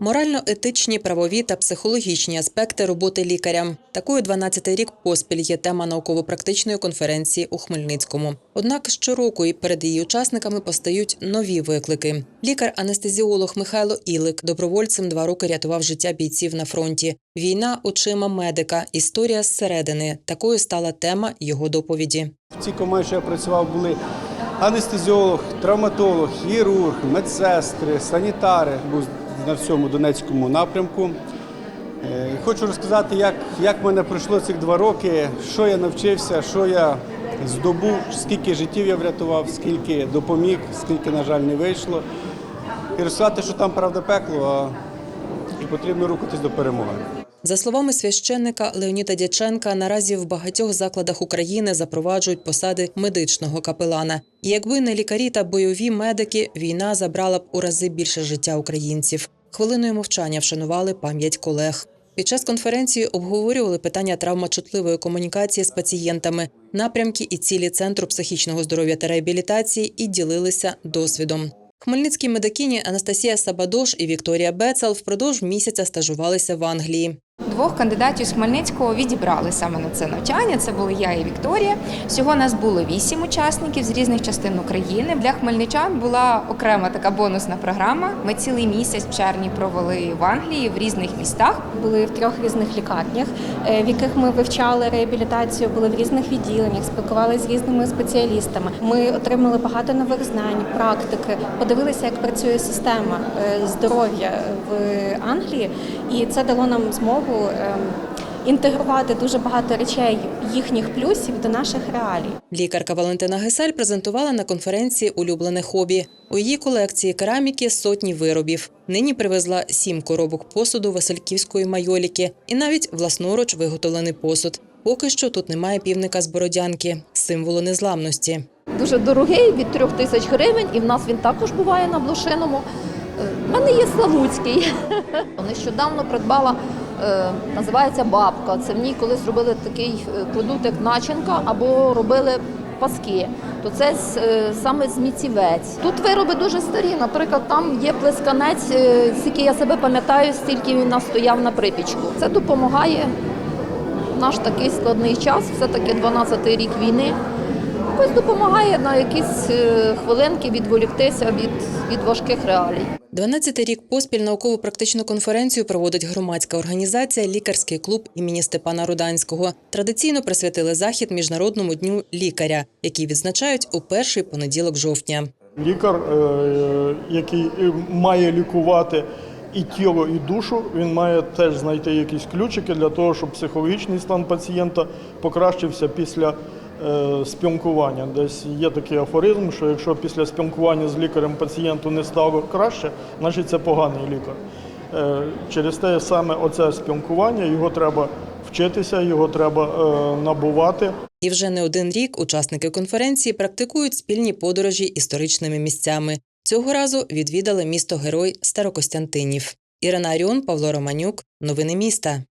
Морально-етичні, правові та психологічні аспекти роботи лікаря. Такою 12-й рік поспіль є тема науково-практичної конференції у Хмельницькому. Однак щороку і перед її учасниками постають нові виклики. Лікар-анестезіолог Михайло Ілик добровольцем два роки рятував життя бійців на фронті. Війна очима медика. Історія зсередини. Такою стала тема його доповіді. В цій команді, що я працював, були анестезіолог, травматолог, хірург, медсестри, санітари. На всьому Донецькому напрямку. Е, Хочу розказати, як, як мене пройшло цих два роки, що я навчився, що я здобув, скільки життів я врятував, скільки допоміг, скільки, на жаль, не вийшло. І розказати, що там правда пекло, а і потрібно рухатись до перемоги. За словами священника Леоніда Дяченка, наразі в багатьох закладах України запроваджують посади медичного капелана. І якби не лікарі та бойові медики, війна забрала б у рази більше життя українців. Хвилиною мовчання вшанували пам'ять колег. Під час конференції обговорювали питання травмочутливої комунікації з пацієнтами, напрямки і цілі центру психічного здоров'я та реабілітації і ділилися досвідом. Хмельницькі медикині Анастасія Сабадош і Вікторія Бецал впродовж місяця стажувалися в Англії. Двох кандидатів з Хмельницького відібрали саме на це навчання. Це були я і Вікторія. Всього нас було вісім учасників з різних частин України. Для хмельничан була окрема така бонусна програма. Ми цілий місяць в червні провели в Англії в різних містах. були в трьох різних лікарнях, е, в яких ми вивчали реабілітацію, були в різних відділеннях, спілкувалися з різними спеціалістами. Ми отримали багато нових знань, практики, подивилися, як працює система е, здоров'я в Англії, і це дало нам змогу ем, інтегрувати дуже багато речей їхніх плюсів до наших реалій. Лікарка Валентина Гесель презентувала на конференції улюблене хобі. У її колекції кераміки сотні виробів. Нині привезла сім коробок посуду Васильківської майоліки і навіть власноруч виготовлений посуд. Поки що тут немає півника з бородянки, символу незламності. дуже дорогий від трьох тисяч гривень, і в нас він також буває на блошиному. У мене є Славутський. Нещодавно придбала, е, називається бабка. Це в ній колись робили такий е, продукт, як начинка, або робили паски. То це е, саме з міцівець. Тут вироби дуже старі. Наприклад, там є плесканець, е, скільки я себе пам'ятаю, стільки він нас стояв на припічку. Це допомагає наш такий складний час, все-таки 12-й рік війни. Якось допомагає на якісь е, хвилинки відволіктися від, від важких реалій. 12-й рік поспіль науково-практичну конференцію проводить громадська організація Лікарський клуб імені Степана Руданського. Традиційно присвятили захід Міжнародному дню лікаря, який відзначають у перший понеділок жовтня. Лікар, е, який е, має лікувати і тіло, і душу, він має теж знайти якісь ключики для того, щоб психологічний стан пацієнта покращився після спілкування. Десь є такий афоризм, що якщо після спілкування з лікарем пацієнту не стало краще, значить це поганий лікар. Е, Через те саме оце спілкування, його треба вчитися, його треба е, набувати. І вже не один рік учасники конференції практикують спільні подорожі історичними місцями. Цього разу відвідали місто Герой Старокостянтинів. Ірина Аріон, Павло Романюк. Новини міста.